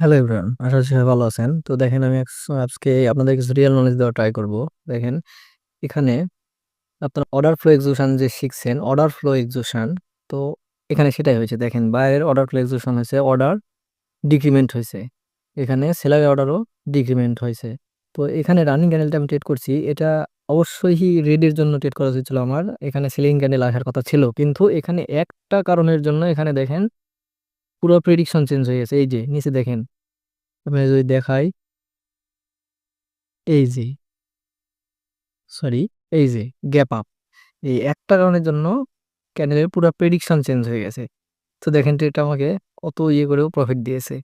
Hello everyone আশা করছি ভালো আছেন। তো দেখেন, আমি আজকে আপনাদের কিছু রিয়েল নলেজ দেওয়ার ট্রাই করব। দেখেন, এখানে আপনার অর্ডার ফ্লো এক্সিকিউশন যে শিখছেন অর্ডার ফ্লো এক্সিকিউশন তো এখানে সেটাই হয়েছে। দেখেন বাইরের অর্ডার ফ্লো এক্সিকিউশন হয়েছে অর্ডার ডিক্রিমেন্ট হয়েছে। এখানে সেলারি অর্ডারও ডিক্রিমেন্ট হয়েছে। তো এখানে রানিং ক্যান্ডেলটা আমি ট্রেড করছি। এটা অবশ্যই রেডের জন্য ট্রেড করা হয়েছিল আমার। এখানে সেলিং ক্যান্ডেল আসার কথা ছিল। কিন্তু এখানে একটা কারণের জন্য এখানে দেখেন পুরো প্রেডিকশন চেঞ্জ হয়ে গেছে। এই যে, নিচে দেখেন। আমি যদি দেখাই, এই যে সরি এই যে গ্যাপ আপ এই একটা কারণের জন্য ক্যান্ডেলের পুরো প্রেডিকশন চেঞ্জ হয়ে গেছে। তো দেখেন তো এটা আমাকে অত ইয়ে করেও প্রফিট দিয়েছে।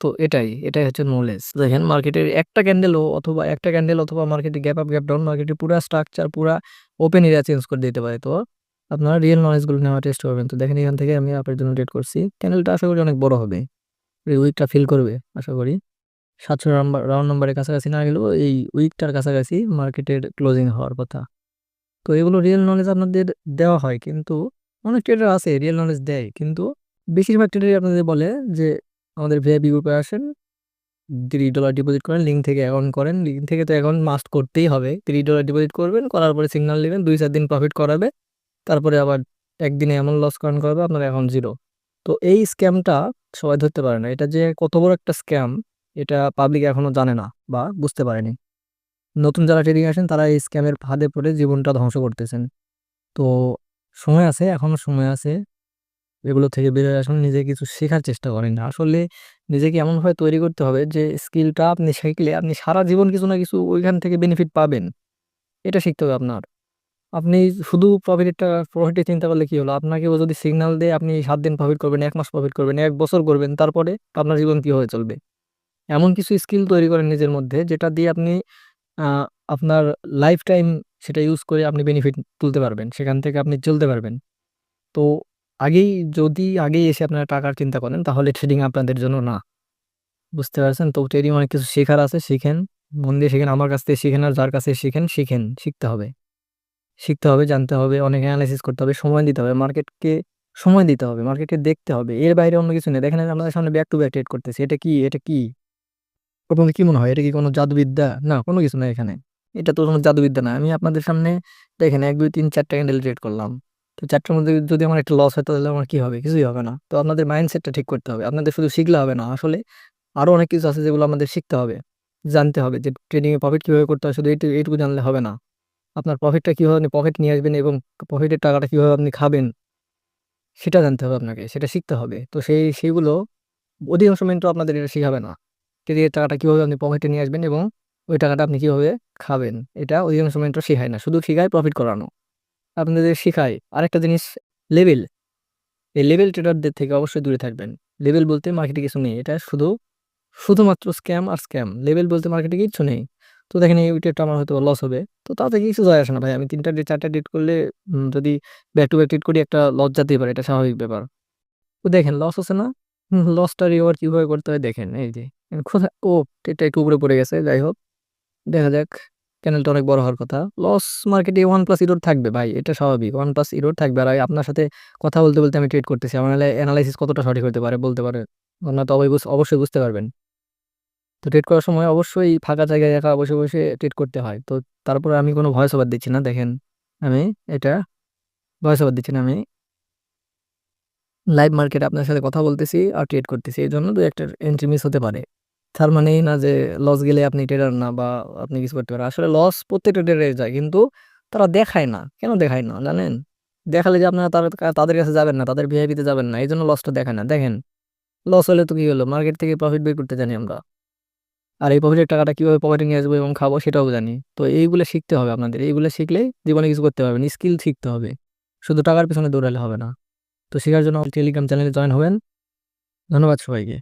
তো এটাই এটাই হচ্ছে নলেজ দেখেন মার্কেটের একটা ক্যান্ডেলও অথবা একটা ক্যান্ডেল অথবা মার্কেটে গ্যাপ আপ গ্যাপ ডাউন মার্কেটের পুরো স্ট্রাকচার পুরো ওপেন এরিয়া চেঞ্জ করে দিতে পারে। তো আপনারা রিয়েল নলেজগুলো নেওয়ার চেষ্টা করবেন। তো দেখেন এখান থেকে আমি আপের জন্য ট্রেড করছি। ক্যান্ডেলটা আশা করি অনেক বড় হবে। উইকটা ফিল করবে, আশা করি। সাতশো নাম্বার রাউন্ড নাম্বারের কাছাকাছি না গেলেও এই উইকটার কাছাকাছি মার্কেটের ক্লোজিং হওয়ার কথা। তো এগুলো রিয়েল নলেজ আপনাদের দেওয়া হয়, কিন্তু অনেক ট্রেডার আছে রিয়েল নলেজ দেয়, কিন্তু বেশিরভাগ ট্রেডারই আপনাদের বলে যে, আমাদের ভিআইপি গ্রুপে আসেন থ্রি ডলার ডিপোজিট করেন লিঙ্ক থেকে অ্যাকাউন্ট করেন। লিঙ্ক থেকে তো অ্যাকাউন্ট মাস্ট করতেই হবে। থ্রি ডলার ডিপোজিট করবেন, করার পরে সিগনাল নেবেন দুই চার দিন প্রফিট করাবে। তারপরে আবার একদিনে এমন লস করান করাবে, আপনার অ্যাকাউন্ট জিরো তো এই স্ক্যামটা সবাই ধরতে পারে না। এটা যে কত বড় একটা স্ক্যাম এটা পাবলিক এখনও জানে না বা বুঝতে পারেনি। নতুন যারা ট্রেডিং আসেন, তারা এই স্ক্যামের ফাঁদে পড়ে জীবনটা ধ্বংস করতেছেন। তো সময় আছে, এখনও সময় আছে। এগুলো থেকে বেরোয় আসুন নিজে কিছু শেখার চেষ্টা করেন। আসলে নিজেকে এমনভাবে তৈরি করতে হবে যে স্কিলটা আপনি শিখলে আপনি সারা জীবন কিছু না কিছু ওইখান থেকে বেনিফিট পাবেন। এটা শিখতে হবে আপনার। আপনি শুধু প্রফিটটা টাকা প্রফিটের চিন্তা করলে কি হলো? আপনাকেও যদি সিগন্যাল দেয়, আপনি সাত দিন প্রফিট করবেন, এক মাস প্রফিট করবেন, এক বছর করবেন, তারপরে আপনার জীবন কীভাবে চলবে? এমন কিছু স্কিল তৈরি করেন নিজের মধ্যে, যেটা দিয়ে আপনি আপনার লাইফ টাইম সেটা ইউজ করে আপনি বেনিফিট তুলতে পারবেন, সেখান থেকে আপনি চলতে পারবেন। তো আগেই, যদি আগেই এসে আপনারা টাকার চিন্তা করেন, তাহলে ট্রেডিং আপনাদের জন্য না। বুঝতে পারছেন? তো ট্রেডিং অনেক কিছু শেখার আছে, শিখেন, মন দিয়ে শিখেন, আমার কাছ থেকে শিখেন আর যার কাছে শিখেন শিখেন, শিখতে হবে। শিখতে হবে, জানতে হবে, অনেক অ্যানালাইসিস করতে হবে, সময় দিতে হবে মার্কেটকে সময় দিতে হবে মার্কেটকে দেখতে হবে। এর বাইরে অন্য কিছু নেই। দেখেন আমাদের সামনে ব্যাক টু ব্যাক ট্রেড করতেছে। এটা কি? এটা কি? আপনাদের কি মনে হয়? এটা কি কোনো জাদুবিদ্যা? না, কোনো কিছু না এখানে। এটা তো কোনো জাদুবিদ্যা না। আমি আপনাদের সামনে দেখেন এক, দুই, তিন, চারটা ক্যান্ডেল ট্রেড করলাম। তো চারটার মধ্যে যদি আমার একটা লস হয়, তাহলে আমার কি হবে? কিছুই হবে না। তো আপনাদের মাইন্ডসেটটা ঠিক করতে হবে। আপনাদের শুধু শিখলে হবে না। আসলে আরও অনেক কিছু আছে যেগুলো আমাদের শিখতে হবে, জানতে হবে যে ট্রেডিংয়ে প্রফিট কীভাবে করতে হয়। শুধু এইটুকু এইটুকু জানলে হবে না। আপনার প্রফিটটা কীভাবে আপনি পকেট নিয়ে আসবেন এবং প্রফিটের টাকাটা কীভাবে আপনি খাবেন, সেটা জানতে হবে আপনাকে, সেটা শিখতে হবে। তো সেই, সেইগুলো অধিকাংশ মেন্টর আপনাদের এটা শেখাবে না। ক্রেডিটের টাকাটা কীভাবে আপনি পকেটে নিয়ে আসবেন এবং ওই টাকাটা আপনি কীভাবে খাবেন, এটা অধিকাংশ মেন্টর শেখায় না। শুধু শেখায় প্রফিট করানো। আপনাদের শেখায়। আরেকটা জিনিস লেভেল এই লেভেল ট্রেডারদের থেকে অবশ্যই দূরে থাকবেন। লেভেল বলতে মার্কেটে কিছু নেই। এটা শুধু, শুধুমাত্র স্ক্যাম আর স্ক্যাম লেভেল বলতে মার্কেটে কিছু নেই। তো দেখেন এই ট্রেডটা আমার হয়তো লস হবে। তো তাতে কিছু যায় আসে না ভাই। আমি তিনটা চারটা ডেট করলে যদি ব্যাক টু ব্যাক ট্রেড করি একটা লস যেতেই পারে, এটা স্বাভাবিক ব্যাপার। তো দেখেন লস হচ্ছে না? লসটা রিওয়ার্ড কীভাবে করতে হয় দেখেন, এই যে। কোথায়? ও এটা একটু উপরে পড়ে গেছে, যাই হোক। দেখা যাক ক্যানেলটা অনেক বড় হওয়ার কথা। লস মার্কেটে ওয়ান প্লাস ইরোড থাকবে ভাই, এটা স্বাভাবিক। ওয়ান প্লাস ইরোড থাকবে। আর আপনার সাথে কথা বলতে বলতে আমি ট্রেড করতেছি। আমার অ্যানালাইসিস কতটা সঠিক হতে পারে বলতে পারে। আপনার তো অবশ্যই বুঝতে পারবেন। তো ট্রেড করার সময় অবশ্যই ফাঁকা জায়গায় একা বসে বসে ট্রেড করতে হয়। তো তারপরে আমি কোনো ভয়েস ওভার দিচ্ছি না, দেখেন। আমি এটা ভয়েস ওভার দিচ্ছি না, আমি লাইভ মার্কেটে আপনার সাথে কথা বলতেছি আর ট্রেড করতেছি। এই জন্য দু একটা এন্ট্রি মিস হতে পারে। তার মানে না যে লস গেলে আপনি ট্রেডার না বা আপনি কিছু করতে পারেন। আসলে লস প্রত্যেকটা ট্রেডারে যায়, কিন্তু তারা দেখায় না। কেন দেখায় না, জানেন? দেখালে যে আপনারা তার তাদের কাছে যাবেন না, তাদের ভিআইপিতে যাবেন না। এই জন্য লসটা দেখায় না। দেখেন লস হলে তো কি হলো? মার্কেট থেকে প্রফিট বের করতে জানি আমরা। আর এই প্রফিটের টাকাটা কীভাবে পকেটে নিয়ে আসব এবং খাব সেটাও জানি। তো এইগুলো শিখতে হবে আপনাদের। এইগুলো শিখলে জীবনে কিছু করতে পারবেন। স্কিল শিখতে হবে। শুধু টাকার পিছনে দৌড়ালে হবে না। তো শেখার জন্য টেলিগ্রাম চ্যানেলে জয়েন হবেন। ধন্যবাদ সবাইকে।